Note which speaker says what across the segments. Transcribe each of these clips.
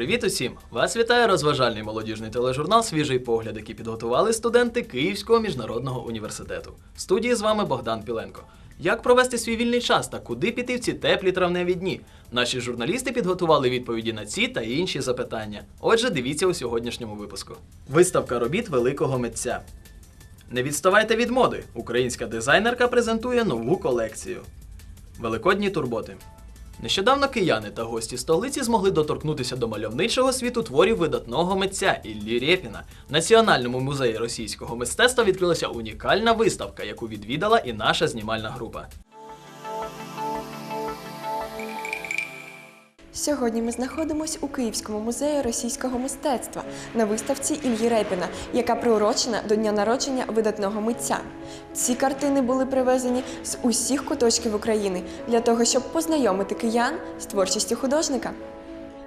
Speaker 1: Привіт усім! Вас вітає розважальний молодіжний тележурнал Свіжий погляд, який підготували студенти Київського міжнародного університету. В студії з вами Богдан Піленко. Як провести свій вільний час та куди піти в ці теплі травневі дні? Наші журналісти підготували відповіді на ці та інші запитання. Отже, дивіться у сьогоднішньому випуску. Виставка робіт великого митця. Не відставайте від моди. Українська дизайнерка презентує нову колекцію. Великодні турботи. Нещодавно кияни та гості столиці змогли доторкнутися до мальовничого світу творів видатного митця Іллі Рєпіна. В Національному музеї російського мистецтва відкрилася унікальна виставка, яку відвідала і наша знімальна група.
Speaker 2: Сьогодні ми знаходимося у Київському музеї російського мистецтва на виставці Ільї Репіна, яка приурочена до дня народження видатного митця. Ці картини були привезені з усіх куточків України для того, щоб познайомити киян з творчістю художника.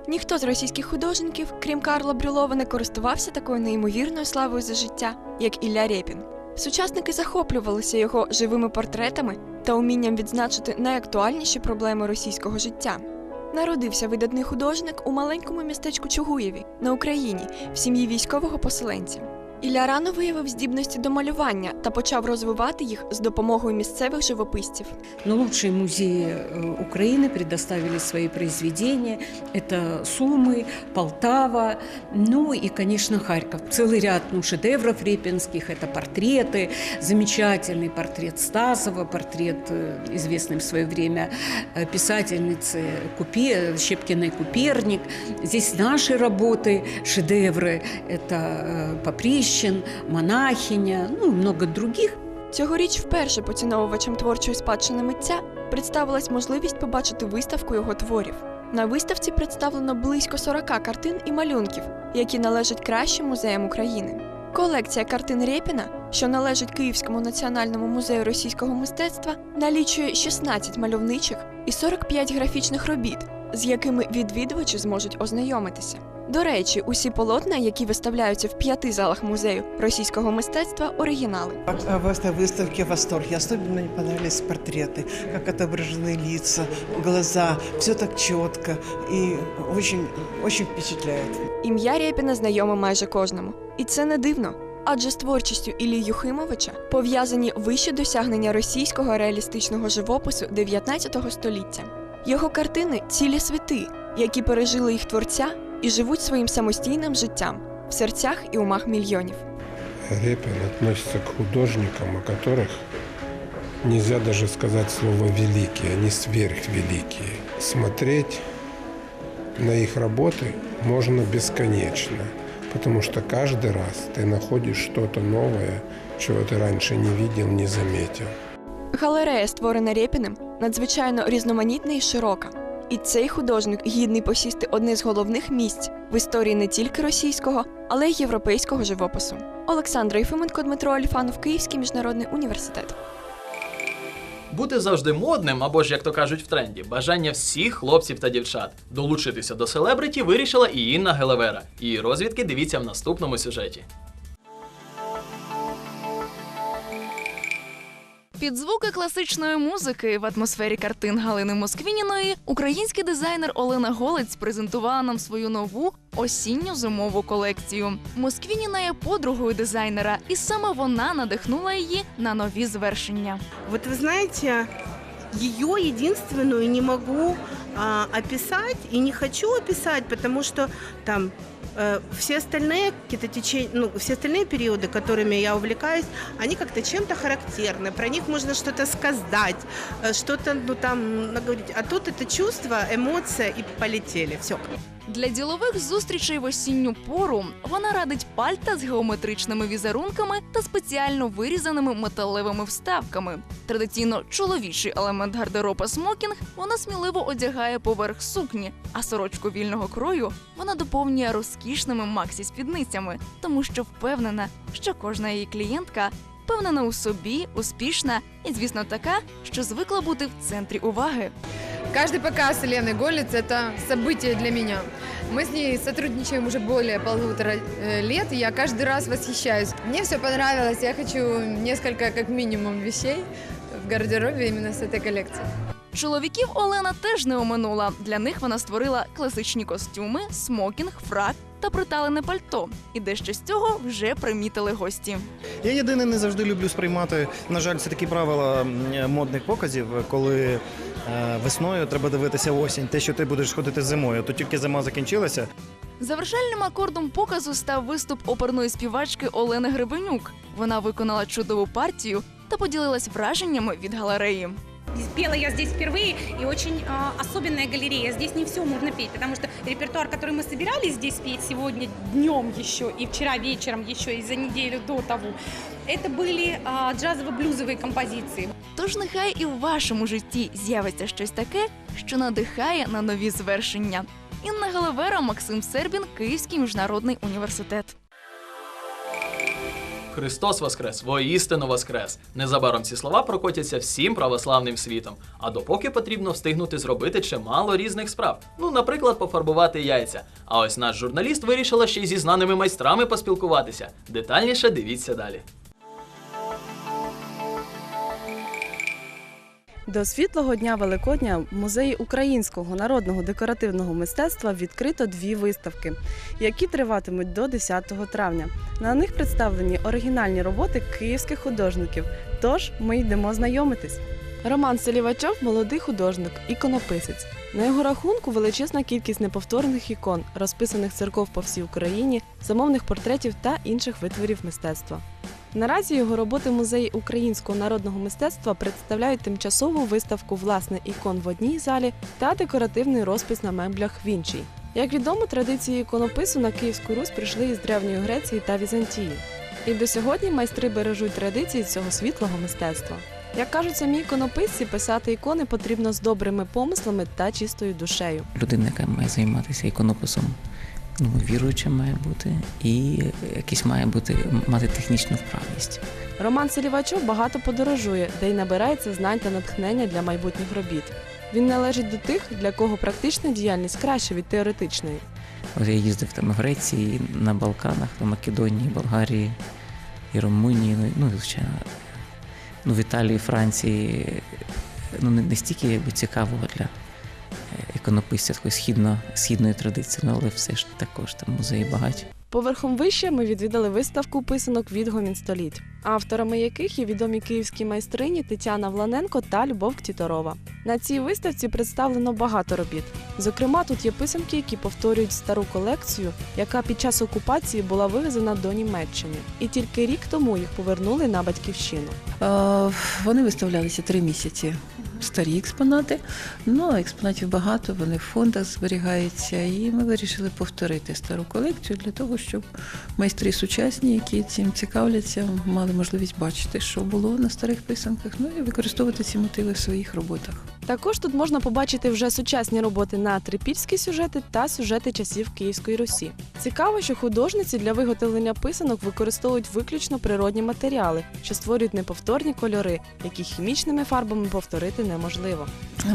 Speaker 2: Ніхто з російських художників, крім Карла Брюлова, не користувався такою неймовірною славою за життя, як Ілля Рєпін. Сучасники захоплювалися його живими портретами та умінням відзначити найактуальніші проблеми російського життя. Народився видатний художник у маленькому містечку Чугуєві на Україні в сім'ї військового поселенця. Ілля рано виявив здібності до малювання та почав розвивати їх з допомогою місцевих живописців.
Speaker 3: Но лучшие музеи э, Украины предоставили свои произведения. Это Сумы, Полтава, ну и, конечно, Харьков. Целый ряд ну, шедевров репинских. Это портреты, замечательный портрет Стасова, портрет э, известной в свое время э, писательницы Купе, Щепкиной Куперник. Здесь наши работы, шедевры. Это э, Поприщин, Монахиня, ну и много других.
Speaker 2: Цьогоріч вперше поціновувачам творчої спадщини митця представилась можливість побачити виставку його творів. На виставці представлено близько 40 картин і малюнків, які належать кращим музеям України. Колекція картин Рєпіна, що належить Київському національному музею російського мистецтва, налічує 16 мальовничих і 45 графічних робіт, з якими відвідувачі зможуть ознайомитися. До речі, усі полотна, які виставляються в п'яти залах музею російського мистецтва, оригінали.
Speaker 4: А В этой выставке восторг. И особенно мне понравились портреты, как отображены лица, глаза. Все так четко и очень, очень впечатляет.
Speaker 2: Ім'я Рєпіна знайоме майже кожному. І це не дивно. Адже з творчістю Іллі Юхимовича пов'язані вищі досягнення російського реалістичного живопису 19 століття. Його картини цілі світи, які пережили їх творця і живуть своїм самостійним життям в серцях і умах мільйонів.
Speaker 5: Репин относится к художникам, о которых нельзя даже сказать слово «великие», они сверхвеликие. Смотреть на их работы можно бесконечно, потому что каждый раз ты находишь что-то новое, чего ты раньше не видел, не заметил.
Speaker 2: Галерея, створена Рєпіним, надзвичайно різноманітна і широка. І цей художник гідний посісти одне з головних місць в історії не тільки російського, але й європейського живопису. Олександра Єфименко, Дмитро Аліфанов, Київський міжнародний університет.
Speaker 1: Бути завжди модним, або ж, як то кажуть, в тренді, бажання всіх хлопців та дівчат. Долучитися до селебриті вирішила і Інна Гелевера. Її розвідки дивіться в наступному сюжеті.
Speaker 6: Під звуки класичної музики в атмосфері картин Галини Москвініної український дизайнер Олена Голець презентувала нам свою нову осінню зимову колекцію. Москвініна є подругою дизайнера, і саме вона надихнула її на нові звершення.
Speaker 7: Вот вы знаете, ее единственную не могу а, описать не хочу описать, потому что там все остальные какие-то течения, ну, все остальные периоды, которыми я увлекаюсь, они как-то чем-то характерны. Про них можно что-то сказать, э, что-то, ну, там, наговорить. А тут это чувство, эмоция и полетели. Все.
Speaker 6: Для ділових зустрічей в осінню пору вона радить пальта з геометричними візерунками та спеціально вирізаними металевими вставками. Традиційно чоловічий елемент гардероба смокінг вона сміливо одягає поверх сукні, а сорочку вільного крою вона доповнює розкішними максі спідницями, тому що впевнена, що кожна її клієнтка впевнена у собі, успішна і, звісно, така, що звикла бути в центрі уваги.
Speaker 8: Каждый показ Лены Голец – это событие для меня. Мы с ней сотрудничаем уже более полутора э, лет, и я каждый раз восхищаюсь. Мне все понравилось, я хочу несколько, как минимум, вещей в гардеробе именно с этой коллекции.
Speaker 6: Чоловіків Олена теж не оминула. Для них вона створила класичні костюми, смокінг, фрак та приталене пальто. І дещо з цього вже примітили гості.
Speaker 9: Я єдине не завжди люблю сприймати. На жаль, це такі правила м, модних показів, коли е, весною треба дивитися осінь. Те, що ти будеш ходити зимою, то тільки зима закінчилася.
Speaker 6: Завершальним акордом показу став виступ оперної співачки Олени Гребенюк. Вона виконала чудову партію та поділилась враженнями від галереї.
Speaker 10: Пела я здесь впервые, и очень а, особенная галерея. Здесь не все можно петь, потому что репертуар, который мы собирались здесь петь сегодня днем еще, и вчера вечером еще, и за неделю до того, это были а, джазово-блюзовые композиции.
Speaker 6: Тож нехай і в вашому житті з'явиться щось таке, що надихає на нові звершення. Інна Галавера, Максим Сербін, Київський міжнародний університет.
Speaker 1: Христос Воскрес, воістину Воскрес! Незабаром ці слова прокотяться всім православним світом. А допоки потрібно встигнути зробити чимало різних справ. Ну, наприклад, пофарбувати яйця. А ось наш журналіст вирішила ще й зі знаними майстрами поспілкуватися. Детальніше дивіться далі.
Speaker 11: До світлого дня Великодня в музеї українського народного декоративного мистецтва відкрито дві виставки, які триватимуть до 10 травня. На них представлені оригінальні роботи київських художників. Тож ми йдемо знайомитись. Роман Селівачов молодий художник, іконописець. На його рахунку величезна кількість неповторних ікон, розписаних церков по всій Україні, замовних портретів та інших витворів мистецтва. Наразі його роботи музеї українського народного мистецтва представляють тимчасову виставку власне ікон в одній залі та декоративний розпис на меблях в іншій. Як відомо, традиції іконопису на Київську Русь прийшли із Древньої Греції та Візантії. І до сьогодні майстри бережуть традиції цього світлого мистецтва. Як кажуть самі іконописці, писати ікони потрібно з добрими помислами та чистою душею.
Speaker 12: людина, яка має займатися іконописом, ну, віруюча має бути, і якийсь має бути мати технічну вправність.
Speaker 11: Роман Селівачов багато подорожує, де й набирається знань та натхнення для майбутніх робіт. Він належить до тих, для кого практична діяльність краще від теоретичної.
Speaker 12: От я їздив там в Греції, на Балканах, в Македонії, Болгарії і Румунії, ну, ну звичайно, ну, в Італії, Франції. Ну, не, не стільки якби, цікавого для е, іконописця такої східно, східної традиції, ну, але все ж також там музеї багаті.
Speaker 11: Поверхом вище ми відвідали виставку писанок відгомін століть, авторами яких є відомі київські майстрині Тетяна Вланенко та Любов Ктіторова. На цій виставці представлено багато робіт. Зокрема, тут є писанки, які повторюють стару колекцію, яка під час окупації була вивезена до Німеччини. І тільки рік тому їх повернули на батьківщину.
Speaker 13: Е, Вони виставлялися три місяці. Старі експонати. Ну, експонатів багато, вони в фондах зберігаються. І ми вирішили повторити стару колекцію для того, щоб майстри сучасні, які цим цікавляться, мали можливість бачити, що було на старих писанках, ну і використовувати ці мотиви в своїх роботах.
Speaker 11: Також тут можна побачити вже сучасні роботи на трипільські сюжети та сюжети часів Київської Русі. Цікаво, що художниці для виготовлення писанок використовують виключно природні матеріали, що створюють неповторні кольори, які хімічними фарбами повторити неможливо.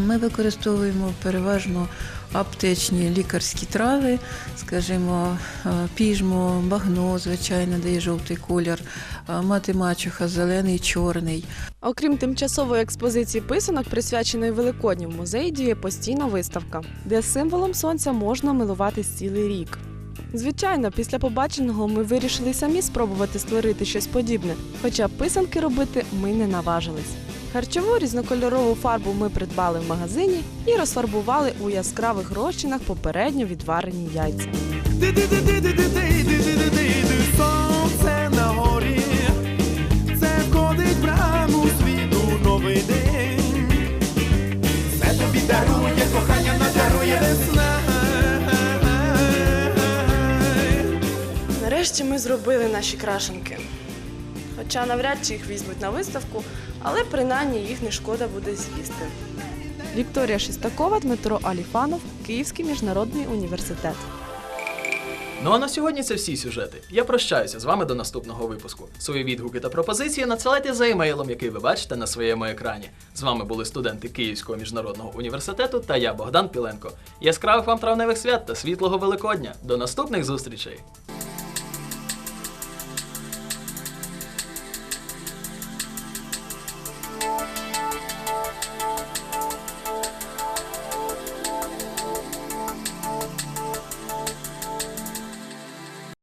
Speaker 13: Ми використовуємо переважно аптечні лікарські трави, скажімо, е, піжмо, багно, звичайно, дає жовтий колір, е, мати мачуха, зелений, чорний.
Speaker 11: Окрім тимчасової експозиції писанок, присвяченої Великодню, в музеї діє постійна виставка, де символом сонця можна милуватись цілий рік. Звичайно, після побаченого ми вирішили самі спробувати створити щось подібне, хоча писанки робити ми не наважились. Харчову різнокольорову фарбу ми придбали в магазині і розфарбували у яскравих розчинах попередньо відварені яйця.
Speaker 14: Це входить світу новий день.
Speaker 11: Нарешті ми зробили наші крашенки. Хоча навряд чи їх візьмуть на виставку, але принаймні їх не шкода буде з'їсти. Вікторія Шестакова, Дмитро Аліфанов, Київський міжнародний університет.
Speaker 1: Ну а на сьогодні це всі сюжети. Я прощаюся з вами до наступного випуску. Свої відгуки та пропозиції надсилайте за емейлом, який ви бачите на своєму екрані. З вами були студенти Київського міжнародного університету та я, Богдан Піленко. Яскравих вам травневих свят та світлого Великодня. До наступних зустрічей!